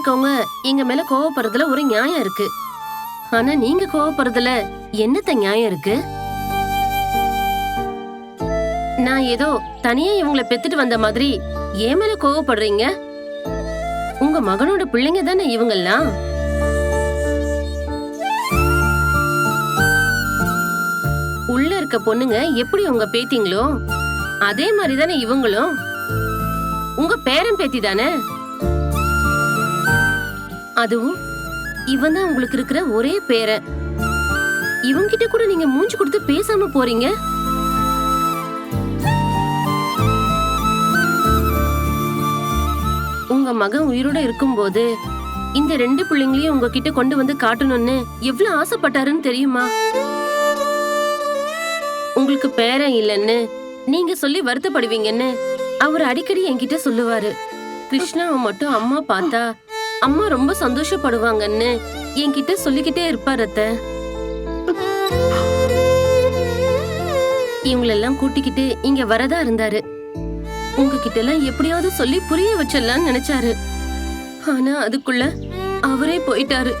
இருக்கவங்க எங்க மேல கோவப்படுறதுல ஒரு நியாயம் இருக்கு. ஆனா நீங்க கோவப்படுறதுல என்னத்த நியாயம் இருக்கு? நான் ஏதோ தனியா இவங்கள பெத்துட்டு வந்த மாதிரி ஏன் மேல கோவப்படுறீங்க? உங்க மகனோட பிள்ளைங்க தானே இவங்கெல்லாம்? உள்ள இருக்க பொண்ணுங்க எப்படி உங்க பேத்திங்களோ? அதே மாதிரி தானே இவங்களும்? உங்க பேரன் பேத்தி தானே? அதுவும் இவன் தான் உங்களுக்கு இருக்கிற ஒரே பேரன் இவங்கிட்ட கூட நீங்க மூஞ்சி கொடுத்து பேசாம போறீங்க? உங்க மகன் உயிரோட இருக்கும்போது இந்த ரெண்டு பிள்ளைங்களையும் உங்ககிட்ட கொண்டு வந்து காட்டணும்னு எவ்வளவு ஆசைப்பட்டாருன்னு தெரியுமா? உங்களுக்கு பேரன் இல்லைன்னு நீங்க சொல்லி வருத்தப்படுவீங்கன்னு அவர் அடிக்கடி என்கிட்ட சொல்லுவாரு. கிருஷ்ணாவை மட்டும் அம்மா பார்த்தா அம்மா ரொம்ப சந்தோஷப்படுவாங்கன்னு என்கிட்ட சொல்லிக்கிட்டே இருப்பார் அத்த. இவங்களெல்லாம் கூட்டிக்கிட்டு இங்க வரதா இருந்தாரு. உங்ககிட்ட எல்லாம் எப்படியாவது சொல்லி புரிய வச்சிடலாம்னு நினைச்சாரு. ஆனா அதுக்குள்ள அவரே போயிட்டாரு.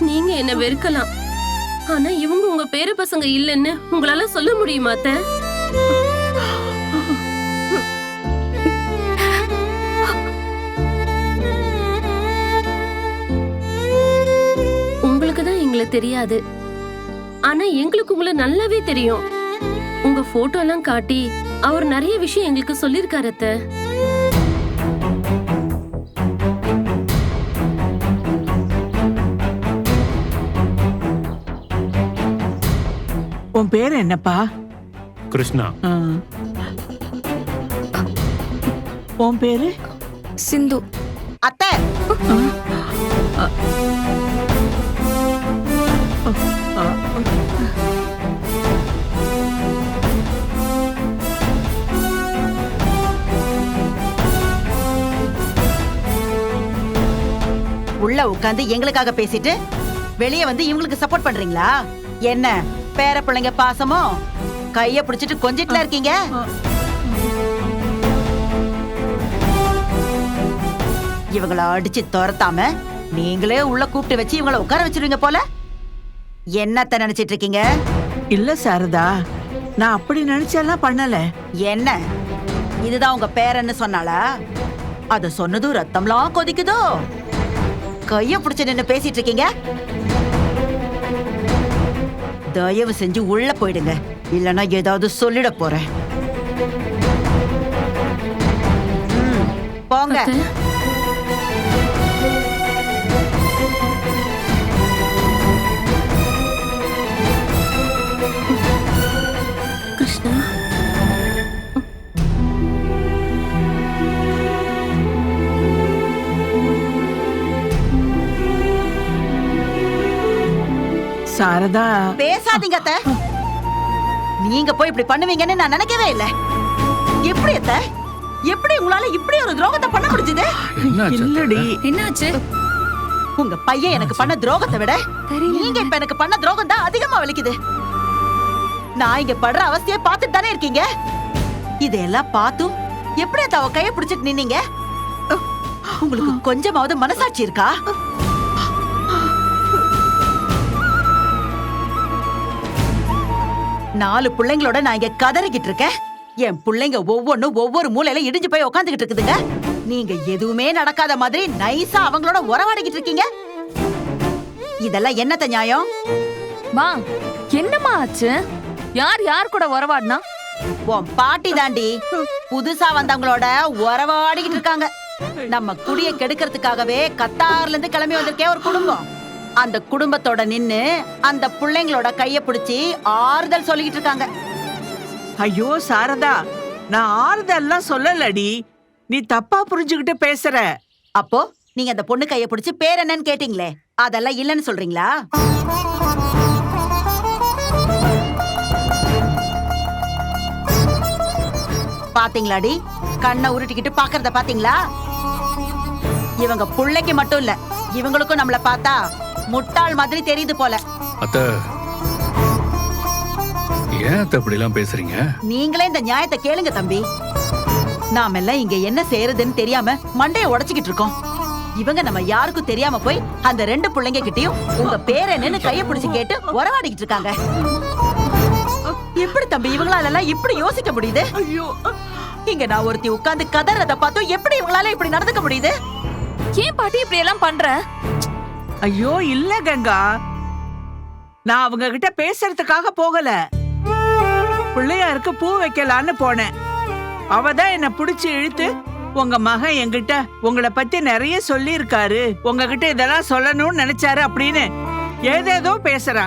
நீங்க என்ன வெறுக்கலாம். ஆனா இவங்க உங்க பேர பசங்க இல்லைன்னு உங்களால சொல்ல முடியுமா அத்தை? எங்களை தெரியாது. ஆனா எங்களுக்கு உங்களை நல்லாவே தெரியும். உங்க போட்டோ எல்லாம் காட்டி அவர் நிறைய விஷயம் எங்களுக்கு சொல்லிருக்காரு அத்தை. உன் பேர் என்னப்பா? கிருஷ்ணா. ஆ. உன் பேரு? சிந்து. அத்தை உள்ள உட்காந்து எங்களுக்காக பேசிட்டு வெளிய வந்து இவங்களுக்கு சப்போர்ட் பண்றீங்களா? என்ன பேர பிள்ளைங்க பாசமோ? கைய பிடிச்சிட்டு கொஞ்சிட்டுல இருக்கீங்க? இவங்கள அடிச்சு துரத்தாம நீங்களே உள்ள கூப்பிட்டு வச்சு இவங்கள உட்கார வச்சிருவீங்க போல. என்னத்த நினைச்சிட்டு இருக்கீங்க? இல்ல சாரதா நான் அப்படி நினைச்செல்லாம் பண்ணல. என்ன? இதுதான் உங்க பேரன்னு சொன்னாளா? அத சொன்னதும் ரத்தம்லாம் கொதிக்குதோ? கைய பிடிச்சு நின்னு பேசிட்டு இருக்கீங்க? தயவு செஞ்சு உள்ள போயிடுங்க. இல்லனா ஏதாவது சொல்லிட போறேன். போங்க. சாரதா. பேசாதீங்க அத்தை. நீங்க போய் இப்படி பண்ணுவீங்கன்னு நான் நினைக்கவே இல்ல. எப்படி அத்தை? எப்படி உங்களால இப்படி ஒரு துரோகத்தை பண்ண முடிஞ்சது? இல்லடி. என்னாச்சு? உங்க பையன் எனக்கு பண்ண துரோகத்தை விட நீங்க இப்ப எனக்கு பண்ண துரோகம் தான் அதிகமா வலிக்குது. நான் இங்க படுற அவஸ்தைய பார்த்துட்டு தானே இருக்கீங்க? இதெல்லாம் பார்த்தும் எப்படி அத்த அவ கைய பிடிச்சிட்டு நின்னீங்க? உங்களுக்கு கொஞ்சமாவது மனசாட்சி இருக்கா? நாலு பிள்ளைங்களோட நான் இங்க கதறிக்கிட்டு இருக்கேன். என் பிள்ளைங்க ஒவ்வொன்னும் ஒவ்வொரு மூலையில இடிஞ்சு போய் உட்காந்துக்கிட்டு இருக்குதுங்க. நீங்க எதுவுமே நடக்காத மாதிரி நைஸா அவங்களோட உறவாடிக்கிட்டு இருக்கீங்க. இதெல்லாம் என்னத்த நியாயம்? மா என்னம்மா ஆச்சு? யார் யார் கூட உறவாடினா? உன் பாட்டி தாண்டி புதுசா வந்தவங்களோட உறவாடிக்கிட்டு இருக்காங்க. நம்ம குடிய கெடுக்கிறதுக்காகவே கத்தார்ல இருந்து கிளம்பி வந்திருக்கே ஒரு குடும்பம். அந்த குடும்பத்தோட நின்னு அந்த பிள்ளைங்களோட கைய பிடிச்சி ஆறுதல் சொல்லிக்கிட்டு இருக்காங்க. ஐயோ சாரதா நான் ஆறுதல்லாம் சொல்லலடி. நீ தப்பா புரிஞ்சுகிட்டு பேசுற. அப்போ நீங்க அந்த பொண்ணு கைய பிடிச்சி பேர் என்னன்னு கேட்டீங்களே? அதெல்லாம் இல்லைன்னு சொல்றீங்களா? பாத்தீங்களாடி? கண்ணை உருட்டிக்கிட்டு பாக்குறத பாத்தீங்களா? இவங்க புள்ளைக்கு மட்டும் இல்ல இவங்களுக்கும் நம்மள பார்த்தா முட்டாள் மாதிரி தெரியுது போல. அத்தை ஏன் அத்தை இப்படி எல்லாம் பேசுறீங்க? நீங்களே இந்த நியாயத்தை கேளுங்க தம்பி. நாமெல்லாம் இங்க என்ன செய்யறதுன்னு தெரியாம மண்டைய உடைச்சுக்கிட்டு இருக்கோம். இவங்க நம்ம யாருக்கும் தெரியாம போய் அந்த ரெண்டு பிள்ளைங்க கிட்டயும் உங்க பேர் என்னன்னு கைய பிடிச்சு கேட்டு உறவாடிக்கிட்டு இருக்காங்க. எப்படி தம்பி இவங்களால எல்லாம் இப்படி யோசிக்க முடியுது? ஐயோ. இங்க நான் ஒருத்தி உட்கார்ந்து கதறத பார்த்தோம் எப்படி இவங்களால இப்படி நடந்துக்க முடியுது? ஏன் பாட்டி இப்படி எல்லாம் பண்ற? ஐயோ இல்ல கங்கா. நான் அவங்க கிட்ட பேசுறதுக்காக போகல. பிள்ளையாருக்கு பூ வைக்கலான்னு போனேன். அவ தான் என்ன புடிச்சு இழுத்து உங்க மகன் என்கிட்ட உங்களை பத்தி நிறைய சொல்லி இருக்காரு உங்ககிட்ட இதெல்லாம் சொல்லணும்னு நினைச்சாரு அப்படின்னு ஏதேதோ பேசுறா.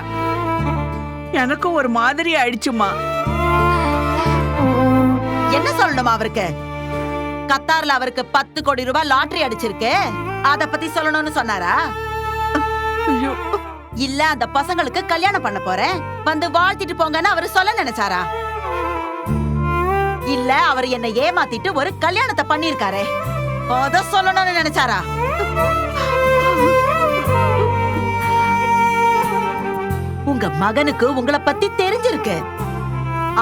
எனக்கு ஒரு மாதிரி ஆயிடுச்சுமா என்ன சொல்லணுமா அவருக்கு? கத்தார்ல அவருக்கு பத்து கோடி ரூபாய் லாட்டரி அடிச்சிருக்கு. அத பத்தி சொல்லணும்னு சொன்னாரா? இல்ல அந்த பசங்களுக்கு கல்யாணம் பண்ண போறேன். வந்து வாழ்த்திட்டு போங்கன்னு அவரு சொல்ல நினைச்சாரா? இல்ல அவர் என்ன ஏமாத்திட்டு ஒரு கல்யாணத்தை பண்ணிருக்காரு அத சொல்லணும்னு நினைச்சாரா? உங்க மகனுக்கு உங்களை பத்தி தெரிஞ்சிருக்கு.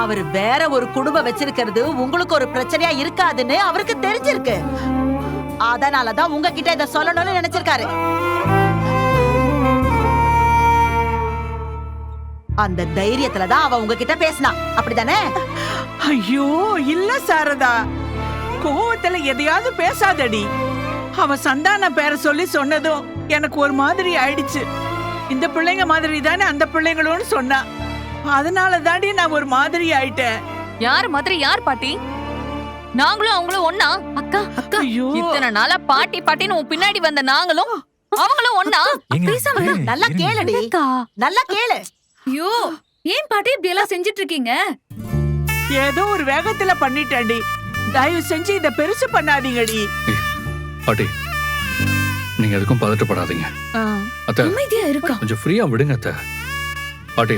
அவர் வேற ஒரு குடும்பம் வச்சிருக்கிறது உங்களுக்கு ஒரு பிரச்சனையா இருக்காதுன்னு அவருக்கு தெரிஞ்சிருக்கு. அதனாலதான் உங்ககிட்ட இத சொல்லணும்னு நினைச்சிருக்காரு. அந்த தைரியத்துல தான் அவ உங்ககிட்ட பேசினா. அப்படிதானே? ஐயோ இல்ல சாரதா. கோவத்துல எதையாவது பேசாதடி. அவ சந்தான பேரை சொல்லி சொன்னதும் எனக்கு ஒரு மாதிரி ஆயிடுச்சு. இந்த பிள்ளைங்க மாதிரி தானே அந்த பிள்ளைங்களும் சொன்னா. அதனால தாண்டி நான் ஒரு மாதிரி ஆயிட்டேன். யார் மாதிரி யார் பாட்டி? நாங்களும் அவங்களும் ஒண்ணா? அக்கா அக்கா. ஐயோ. இத்தனை நாளா பாட்டி பாட்டின்னு உன் பின்னாடி வந்த நாங்களும் அவங்களும். ஏங்க, நல்லா. கேளுடி. அக்கா நல்லா கேளு. ஐயோ ஏன் பாட்டி இப்படி எல்லாம் செஞ்சுட்டு இருக்கீங்க ஏதோ ஒரு வேகத்துல பண்ணிட்டேன்டி. தயவு செஞ்சு இத பெருசு பண்ணாதீங்கடி. பாட்டி நீங்க எதுக்கும் பதட்டப்படாதீங்க. அத்தை அமைதியா இருக்கா? கொஞ்சம் ஃப்ரீயா விடுங்க அத்தை. பாட்டி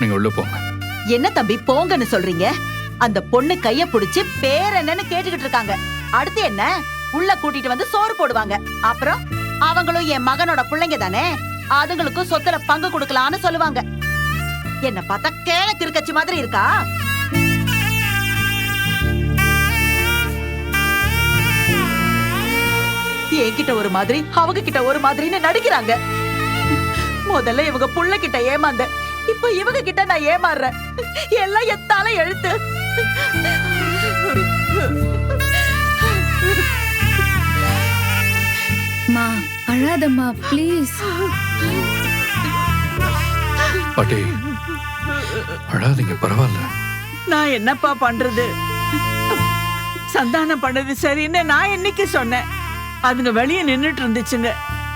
நீங்க உள்ள போங்க. என்ன தம்பி போங்கன்னு சொல்றீங்க? அந்த பொண்ணு கைய புடிச்சு பேர் என்னன்னு கேட்டுக்கிட்டு இருக்காங்க. அடுத்து என்ன? உள்ள கூட்டிட்டு வந்து சோறு போடுவாங்க. அப்புறம் அவங்களும் என் மகனோட பிள்ளைங்க தானே? அதுங்களுக்கும் சொத்துல பங்கு கொடுக்கலாம்னு சொல்லுவாங்க. என்ன பார்த்தா கேள கிறுக்கச்சி மாதிரி இருக்கா? என்கிட்ட ஒரு மாதிரி அவங்க கிட்ட ஒரு மாதிரின்னு நடிக்கிறாங்க. முதல்ல இவங்க புள்ள கிட்ட ஏமாந்த இப்ப இவங்க கிட்ட நான் ஏமாறுறேன். எல்லாம் எத்தால எழுத்து. மா அழாதம்மா ப்ளீஸ் பாட்டி அழாதீங்க பரவாயில்ல. நான் என்னப்பா பண்றது? சந்தானம் பண்ணது சரின்னு நான் என்னைக்கு சொன்னேன்? அதுங்க வெளியே நின்னுட்டு இருந்துச்சுங்க.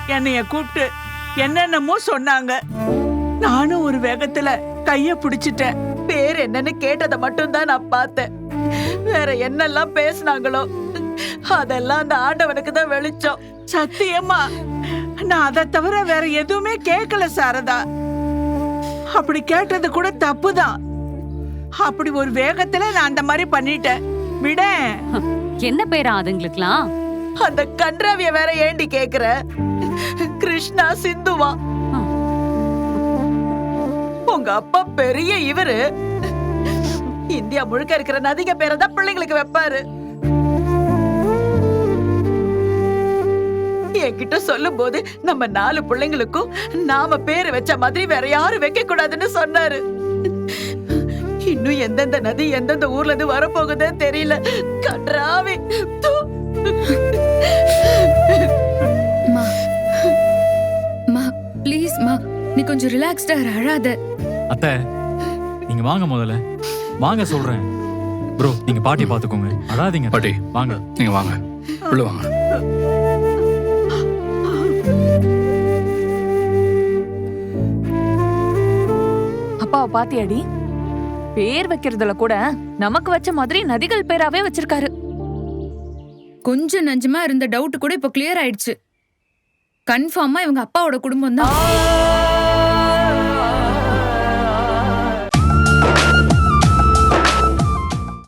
என்னைய கூப்பிட்டு என்னென்னமோ சொன்னாங்க. நானும் ஒரு வேகத்துல கைய பிடிச்சிட்டேன். பேர் என்னன்னு கேட்டதை மட்டும் தான் நான் பார்த்தேன். வேற என்னெல்லாம் பேசுனாங்களோ? அதெல்லாம் அந்த ஆண்டவனுக்கு தான் வெளிச்சம். சத்தியமா நான் அதை தவிர வேற எதுவுமே கேட்கல சாரதா. அப்படி கேட்டது கூட தப்புதான் அப்படி ஒரு வேகத்துல நான் அந்த மாதிரி பண்ணிட்டேன். விட. என்ன பேரா அதுங்களுக்குலாம் அந்த கன்றாவிய வேற ஏண்டி கேக்குற? கிருஷ்ணா சிந்துவா. உங்க அப்பா பெரிய இவரு. இந்தியா முழுக்க இருக்கிற நதிக பேரை தான் பிள்ளைங்களுக்கு வைப்பாரு. என்கிட்ட சொல்லும் போது நம்ம நாலு பிள்ளைங்களுக்கும் நாம பேரு வச்ச மாதிரி வேற யாரும் வைக்க கூடாதுன்னு சொன்னாரு. இன்னும் எந்தெந்த நதி எந்தெந்த ஊர்ல இருந்து வரப்போகுதுன்னு தெரியல. கன்றாவி தூ. மா மா ப்ளீஸ் மா நீ கொஞ்சம் ரிலாக்ஸ்டா அழாத. அத்தை நீங்க வாங்க முதல்ல. வாங்க சொல்றேன். ப்ரோ நீங்க பாட்டி பாத்துக்கோங்க. அழாதீங்க. பாட்டி வாங்க. நீங்க வாங்க. உள்ள வாங்க. அப்பாவை பாத்தியாடி? பேர் வைக்கிறதுல கூட நமக்கு வச்ச மாதிரி நதிகள் பேராவே வச்சிருக்காரு. கொஞ்சம் நஞ்சமா இருந்த டவுட் கூட இப்போ கிளியர் ஆயிடுச்சு. கன்ஃபார்மா இவங்க அப்பாவோட குடும்பம் தான்